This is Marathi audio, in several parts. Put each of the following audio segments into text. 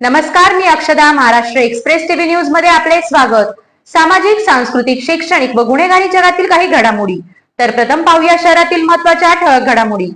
नमस्कार मी अक्षदा महाराष्ट्र एक्सप्रेस टीव्ही न्यूजमध्ये आपले स्वागत. सामाजिक सांस्कृतिक शैक्षणिक व गुन्हेगारी जगातील काही घडामोडी. तर प्रथम पाहूया शहरातील महत्त्वाच्या ठळक घडामोडी.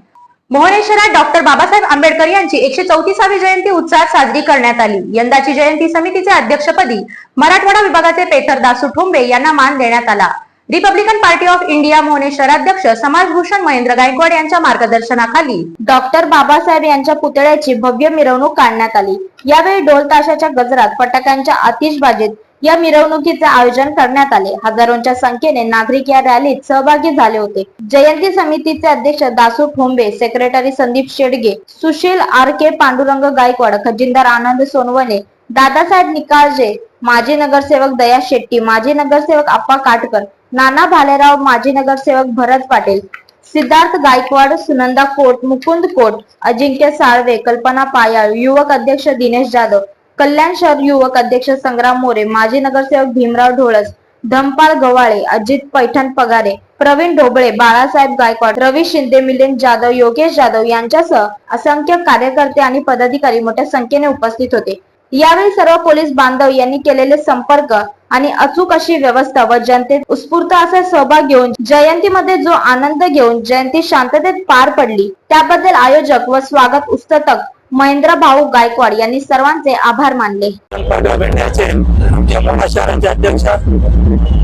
मोहने शहरात डॉक्टर बाबासाहेब आंबेडकर यांची एकशे चौतीसावी जयंती उत्साहात साजरी करण्यात आली. यंदाची जयंती समितीचे अध्यक्षपदी मराठवाडा विभागाचे पेथर दासू ठोंबे यांना मान देण्यात आला. रिपब्लिकन पार्टी ऑफ इंडिया मोहने शहराध्यक्ष समाजभूषण महेंद्र गायकवाड यांच्या मार्गदर्शनाखाली. डॉक्टर बाबासाहेब यांच्या पुतळ्याची भव्य मिरवणूक काढण्यात आली. यावेळी ढोल ताशाच्या गजरात फटाक्यांच्या आतिषबाजीत या मिरवणुकीचे आयोजन करण्यात आले. हजारोंच्या संख्येने नागरिक या रॅलीत सहभागी झाले होते. जयंती समितीचे अध्यक्ष Dasu Thombe secretary Sandeep Shedge Sushil R K Pandurang Gaikwad खजिनदार Anand Sonawane Dadasaheb Nikalje माजी नगरसेवक दया शेट्टी माजी नगरसेवक आप्पा काटकर नाना भालेराव माजी नगरसेवक भरत पाटील सिद्धार्थ गायकवाड सुनंदा कोट मुकुंद कोट अजिंक्य साळवे कल्पना पायाळ युवक अध्यक्ष दिनेश जाधव कल्याण शहर युवक अध्यक्ष संग्राम मोरे माजी नगरसेवक भीमराव ढोळस धमपाल गवाळे अजित पैठण पगारे प्रवीण ढोबळे बाळासाहेब गायकवाड रवी शिंदे मिलिंद जाधव योगेश जाधव यांच्यासह असंख्य कार्यकर्ते आणि पदाधिकारी मोठ्या संख्येने उपस्थित होते. यावेळी सर्व पोलीस बांधव यांनी केलेले संपर्क आणि अचूक अशी व्यवस्था व जनतेत उत्स्फूर्त असा सहभाग घेऊन जयंतीमध्ये जो आनंद घेऊन जयंती शांततेत पार पडली त्याबद्दल आयोजक व स्वागत उत्सतक महेंद्र भाऊ गायकवाड यांनी सर्वांचे आभार मानले. आमच्या शहरांचे अध्यक्ष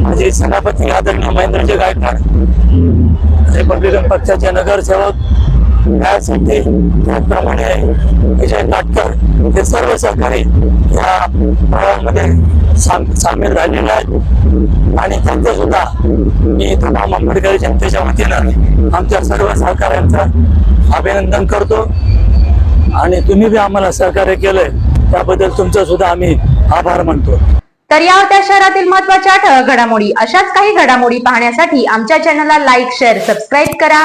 माझे सभापती आदरणीय महेंद्रजी गायकवाड रिपब्लिकन पक्षाचे नगरसेवक यासाठी त्याचप्रमाणे विजय नाटकर हे सर्व सहकारी या प्रवाहामध्ये साम- सामील झालेले आहेत. आणि त्यांचं सुद्धा मी तमाम आंबेडकरी जनतेच्या वतीनं आमच्या सर्व सहकाऱ्यांचं अभिनंदन करतो. आणि तुम्ही बी आम्हाला सहकार्य केलंय त्याबद्दल तुमचं सुद्धा आम्ही आभार मानतो. तर या होत्या शहरातील महत्त्वाच्या ठळक घडामोडी. अशाच काही घडामोडी पाहण्यासाठी आमच्या चॅनलला लाईक शेअर सबस्क्राईब करा.